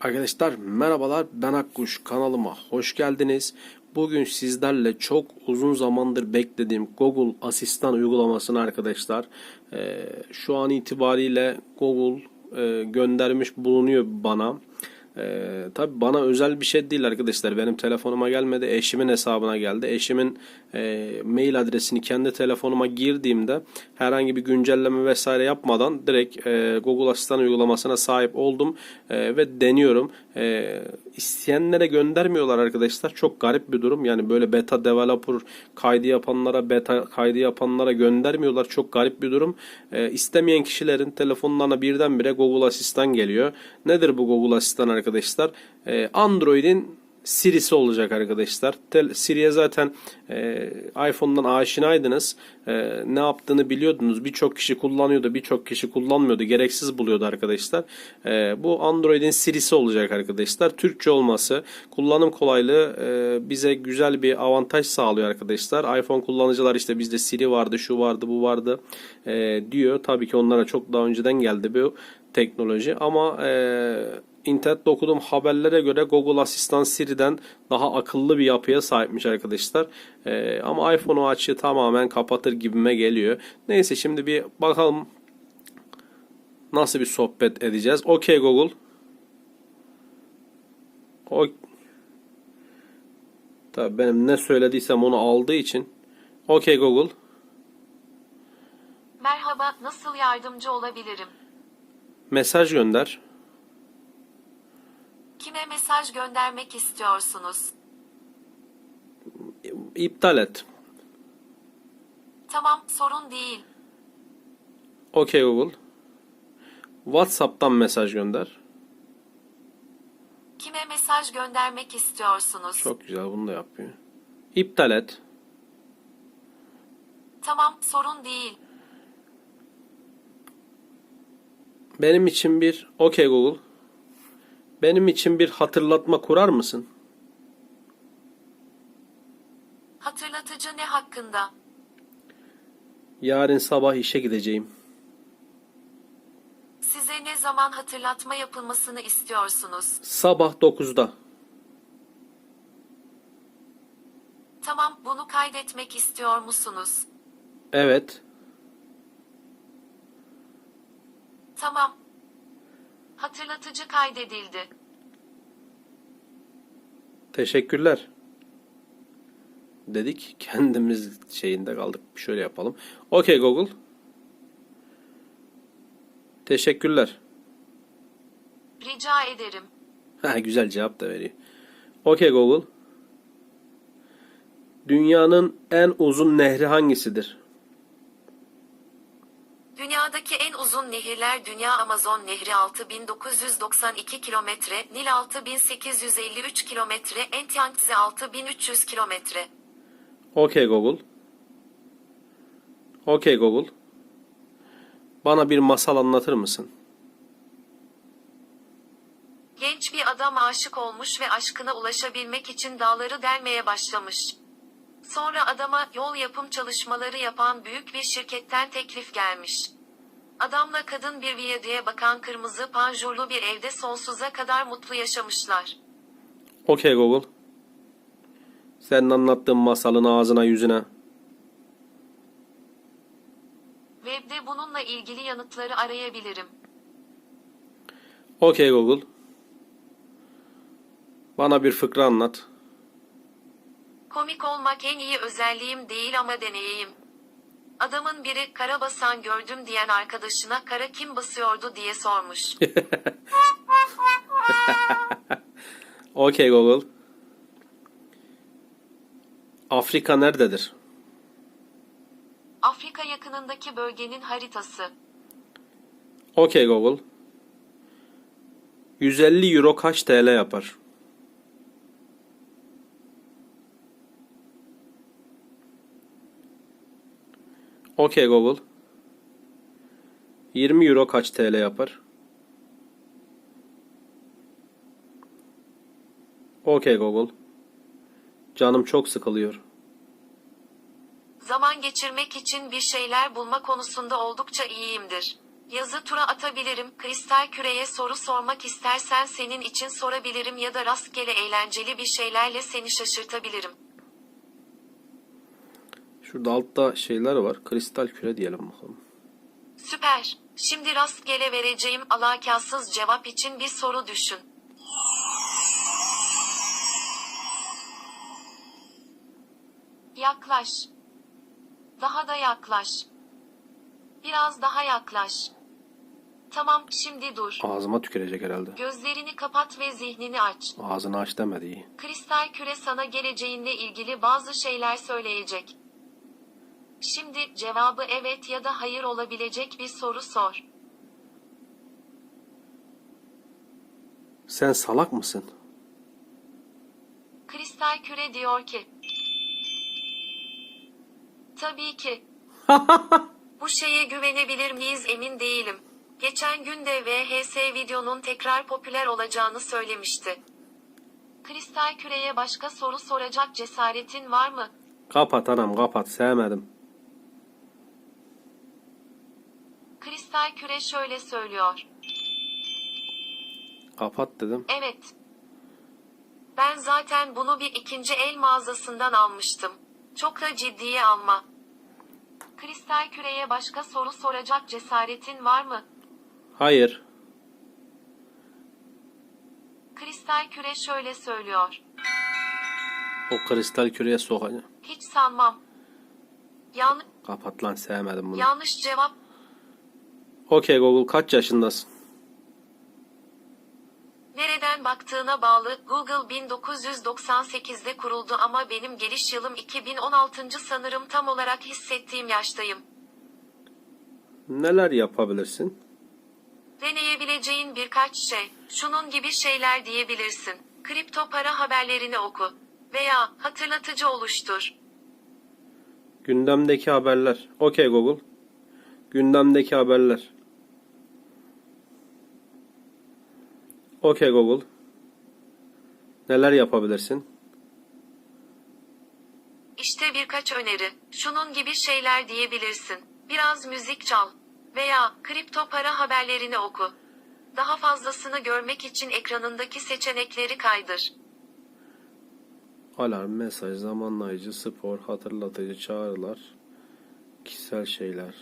Arkadaşlar merhabalar ben Akkuş kanalıma hoş geldiniz. Bugün sizlerle çok uzun zamandır beklediğim Google Asistan uygulamasını arkadaşlar e, şu an itibariyle Google e, göndermiş bulunuyor bana. Ee, tabii bana özel bir şey değil arkadaşlar. Benim telefonuma gelmedi. Eşimin hesabına geldi. Eşimin e, mail adresini kendi telefonuma girdiğimde herhangi bir güncelleme vesaire yapmadan direkt e, Google Asistan uygulamasına sahip oldum e, ve deniyorum. E, isteyenlere göndermiyorlar arkadaşlar. Çok garip bir durum. Yani böyle beta developer kaydı yapanlara, beta kaydı yapanlara göndermiyorlar. Çok garip bir durum. E, istemeyen kişilerin telefonlarına birdenbire Google Asistan geliyor. Nedir bu Google Asistan arkadaşlar? E, Android'in Siri'si olacak arkadaşlar. Siri'ye zaten e, iPhone'dan aşinaydınız. E, ne yaptığını biliyordunuz. Birçok kişi kullanıyordu, birçok kişi kullanmıyordu. Gereksiz buluyordu arkadaşlar. E, bu Android'in Siri'si olacak arkadaşlar. Türkçe olması, kullanım kolaylığı e, bize güzel bir avantaj sağlıyor arkadaşlar. iPhone kullanıcılar işte bizde Siri vardı, şu vardı, bu vardı e, diyor. Tabii ki onlara çok daha önceden geldi bu teknoloji ama e, İnternette okuduğum haberlere göre Google Asistan Siri'den daha akıllı bir yapıya sahipmiş arkadaşlar. Ee, ama iPhone o açığı tamamen kapatır gibime geliyor. Neyse şimdi bir bakalım nasıl bir sohbet edeceğiz. Okey Google. O Tabii benim ne söylediysem onu aldığı için. Okey Google. Merhaba, nasıl yardımcı olabilirim? Mesaj gönder. Kime mesaj göndermek istiyorsunuz? İptal et. Tamam, sorun değil. Okey Google. WhatsApp'tan mesaj gönder. Kime mesaj göndermek istiyorsunuz? Çok güzel bunu da yapıyor. İptal et. Tamam, sorun değil. Benim için bir okey Google. Benim için bir hatırlatma kurar mısın? Hatırlatıcı ne hakkında? Yarın sabah işe gideceğim. Size ne zaman hatırlatma yapılmasını istiyorsunuz? Sabah 9'da. Tamam, bunu kaydetmek istiyor musunuz? Evet. Tamam. Hatırlatıcı kaydedildi. Teşekkürler. Dedik kendimiz şeyinde kaldık. Şöyle yapalım. Okey Google. Teşekkürler. Rica ederim. Ha güzel cevap da veriyor. Okey Google. Dünyanın en uzun nehri hangisidir? Dünyadaki en uzun nehirler Dünya Amazon Nehri 6992 kilometre, Nil 6853 kilometre, Entyangtze 6300 kilometre. Okey Google. Okey Google. Bana bir masal anlatır mısın? Genç bir adam aşık olmuş ve aşkına ulaşabilmek için dağları delmeye başlamış. Sonra adama yol yapım çalışmaları yapan büyük bir şirketten teklif gelmiş. Adamla kadın bir viyadüğe bakan kırmızı panjurlu bir evde sonsuza kadar mutlu yaşamışlar. Okey Google. Senin anlattığın masalın ağzına yüzüne. Webde bununla ilgili yanıtları arayabilirim. Okey Google. Bana bir fıkra anlat. Komik olmak en iyi özelliğim değil ama deneyeyim. Adamın biri kara basan gördüm diyen arkadaşına kara kim basıyordu diye sormuş. Okey Google. Afrika nerededir? Afrika yakınındaki bölgenin haritası. Okey Google. 150 euro kaç TL yapar? Okey Google. 20 euro kaç TL yapar? Okey Google. Canım çok sıkılıyor. Zaman geçirmek için bir şeyler bulma konusunda oldukça iyiyimdir. Yazı tura atabilirim, kristal küreye soru sormak istersen senin için sorabilirim ya da rastgele eğlenceli bir şeylerle seni şaşırtabilirim. Şurada altta şeyler var. Kristal küre diyelim bakalım. Süper. Şimdi rastgele vereceğim alakasız cevap için bir soru düşün. Yaklaş. Daha da yaklaş. Biraz daha yaklaş. Tamam, şimdi dur. Ağzıma tükürecek herhalde. Gözlerini kapat ve zihnini aç. Ağzını aç demedi iyi. Kristal küre sana geleceğinle ilgili bazı şeyler söyleyecek. Şimdi cevabı evet ya da hayır olabilecek bir soru sor. Sen salak mısın? Kristal küre diyor ki. Tabii ki. Bu şeye güvenebilir miyiz emin değilim. Geçen gün de VHS videonun tekrar popüler olacağını söylemişti. Kristal küreye başka soru soracak cesaretin var mı? Kapat anam kapat. Sevmedim. Kristal küre şöyle söylüyor. Kapat dedim. Evet. Ben zaten bunu bir ikinci el mağazasından almıştım. Çok da ciddiye alma. Kristal küreye başka soru soracak cesaretin var mı? Hayır. Kristal küre şöyle söylüyor. O kristal küreye sokacağım. Hiç sanmam. Yan Kapat lan sevmedim bunu. yanlış cevap. Okey Google kaç yaşındasın? Nereden baktığına bağlı. Google 1998'de kuruldu ama benim geliş yılım 2016. sanırım tam olarak hissettiğim yaştayım. Neler yapabilirsin? Deneyebileceğin birkaç şey. Şunun gibi şeyler diyebilirsin. Kripto para haberlerini oku. Veya hatırlatıcı oluştur. Gündemdeki haberler. Okey Google. Gündemdeki haberler. Okey Google. Neler yapabilirsin? İşte birkaç öneri. Şunun gibi şeyler diyebilirsin. Biraz müzik çal. Veya kripto para haberlerini oku. Daha fazlasını görmek için ekranındaki seçenekleri kaydır. Alarm, mesaj, zamanlayıcı, spor, hatırlatıcı, çağrılar, kişisel şeyler.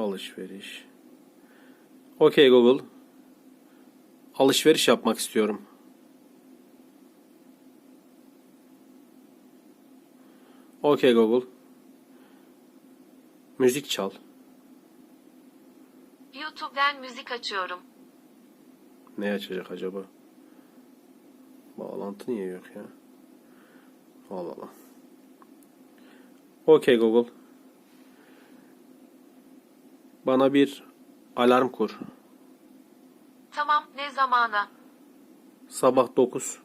Alışveriş. Okey Google. Alışveriş yapmak istiyorum. Okey Google. Müzik çal. YouTube'den müzik açıyorum. Ne açacak acaba? Bağlantı niye yok ya? Allah Allah. Okey Google. Bana bir alarm kur. Tamam, ne zamana? Sabah 9.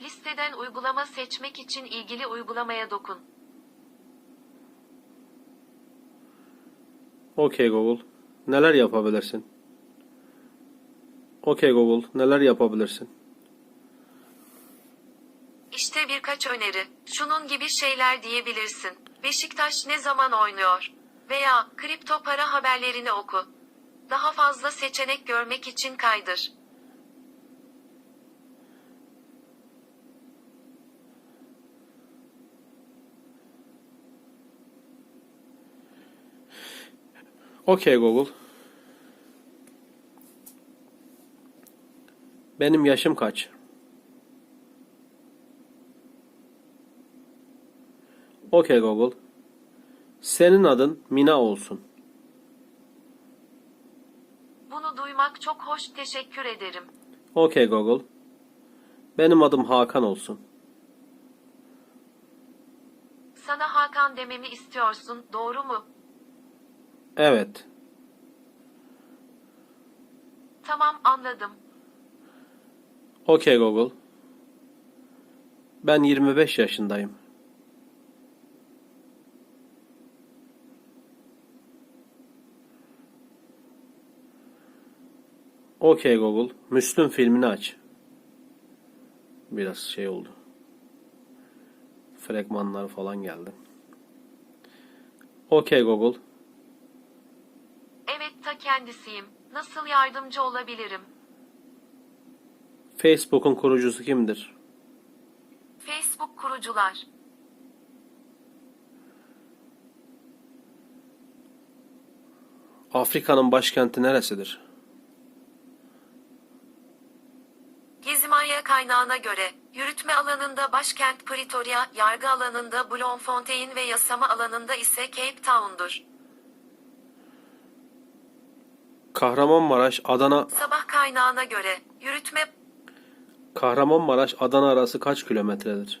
Listeden uygulama seçmek için ilgili uygulamaya dokun. Okey Google. Neler yapabilirsin? Okey Google. Neler yapabilirsin? İşte birkaç öneri. Şunun gibi şeyler diyebilirsin. Beşiktaş ne zaman oynuyor? Veya kripto para haberlerini oku. Daha fazla seçenek görmek için kaydır. Okey Google. Benim yaşım kaç? Okey Google. Senin adın Mina olsun. Bunu duymak çok hoş teşekkür ederim. Okey Google. Benim adım Hakan olsun. Sana Hakan dememi istiyorsun, doğru mu? Evet. Tamam anladım. Okey Google. Ben 25 yaşındayım. Okey Google. Müslüm filmini aç. Biraz şey oldu. fragmanlar falan geldi. Okey Google. Evet ta kendisiyim. Nasıl yardımcı olabilirim? Facebook'un kurucusu kimdir? Facebook kurucular. Afrika'nın başkenti neresidir? Gezimanya kaynağına göre, yürütme alanında başkent Pretoria, yargı alanında Bloemfontein ve yasama alanında ise Cape Town'dur. Kahramanmaraş Adana Sabah kaynağına göre, yürütme Kahramanmaraş Adana arası kaç kilometredir?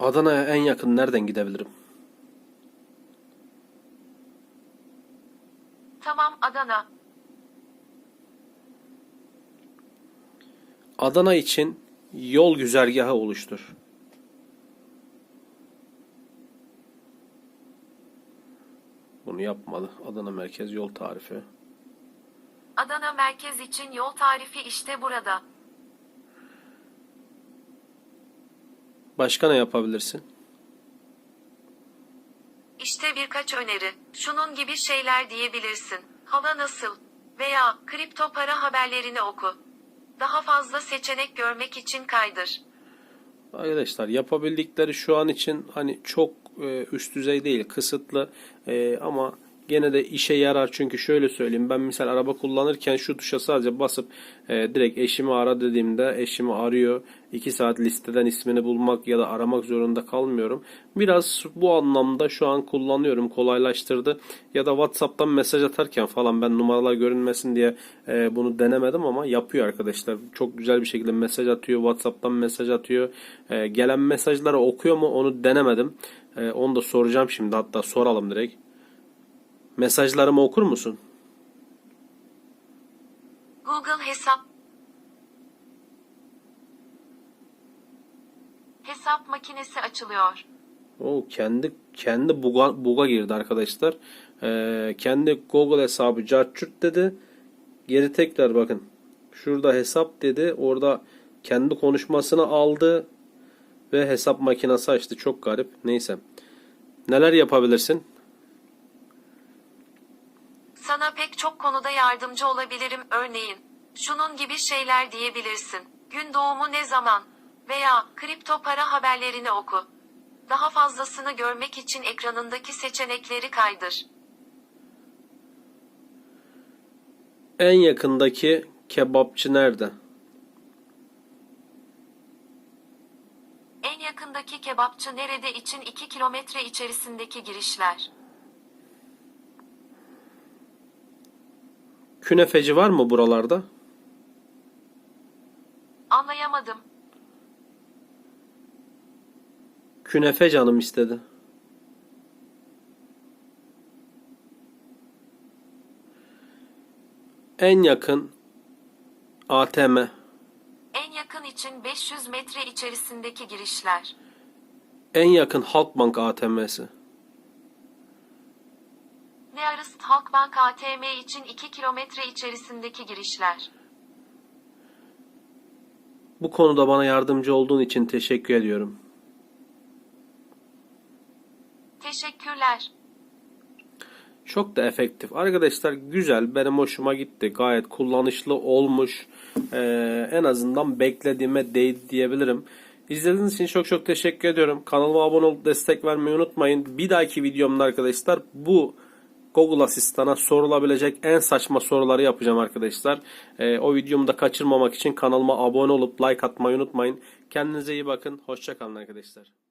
Adana'ya en yakın nereden gidebilirim? tamam Adana. Adana için yol güzergahı oluştur. Bunu yapmadı. Adana Merkez Yol Tarifi. Adana merkez için yol tarifi işte burada. Başka ne yapabilirsin? İşte birkaç öneri. Şunun gibi şeyler diyebilirsin. Hava nasıl? Veya kripto para haberlerini oku. Daha fazla seçenek görmek için kaydır. Arkadaşlar yapabildikleri şu an için hani çok e, üst düzey değil, kısıtlı E, ama gene de işe yarar çünkü şöyle söyleyeyim ben misal araba kullanırken şu tuşa sadece basıp e, direkt eşimi ara dediğimde eşimi arıyor. 2 saat listeden ismini bulmak ya da aramak zorunda kalmıyorum. Biraz bu anlamda şu an kullanıyorum kolaylaştırdı ya da WhatsApp'tan mesaj atarken falan ben numaralar görünmesin diye e, bunu denemedim ama yapıyor arkadaşlar. Çok güzel bir şekilde mesaj atıyor WhatsApp'tan mesaj atıyor. E, gelen mesajları okuyor mu onu denemedim. E, onu da soracağım şimdi hatta soralım direkt. Mesajlarımı okur musun? Google hesap Hesap makinesi açılıyor. O kendi kendi buga, buga girdi arkadaşlar. Ee, kendi Google hesabı carçurt dedi. Geri tekrar bakın. Şurada hesap dedi. Orada kendi konuşmasını aldı ve hesap makinesi açtı. Çok garip. Neyse. Neler yapabilirsin? Sana pek çok konuda yardımcı olabilirim örneğin. Şunun gibi şeyler diyebilirsin. Gün doğumu ne zaman? Veya kripto para haberlerini oku. Daha fazlasını görmek için ekranındaki seçenekleri kaydır. En yakındaki kebapçı nerede? En yakındaki kebapçı nerede için 2 kilometre içerisindeki girişler. Künefeci var mı buralarda? Anlayamadım. Künefe canım istedi. En yakın ATM. En yakın için 500 metre içerisindeki girişler. En yakın Halkbank ATM'si. Nearest Halkbank ATM için 2 kilometre içerisindeki girişler. Bu konuda bana yardımcı olduğun için teşekkür ediyorum. Teşekkürler. Çok da efektif. Arkadaşlar güzel. Benim hoşuma gitti. Gayet kullanışlı olmuş. Ee, en azından beklediğime değdi diyebilirim. İzlediğiniz için çok çok teşekkür ediyorum. Kanalıma abone olup destek vermeyi unutmayın. Bir dahaki videomda arkadaşlar bu Google Asistan'a sorulabilecek en saçma soruları yapacağım arkadaşlar. Ee, o videomu da kaçırmamak için kanalıma abone olup like atmayı unutmayın. Kendinize iyi bakın. Hoşçakalın arkadaşlar.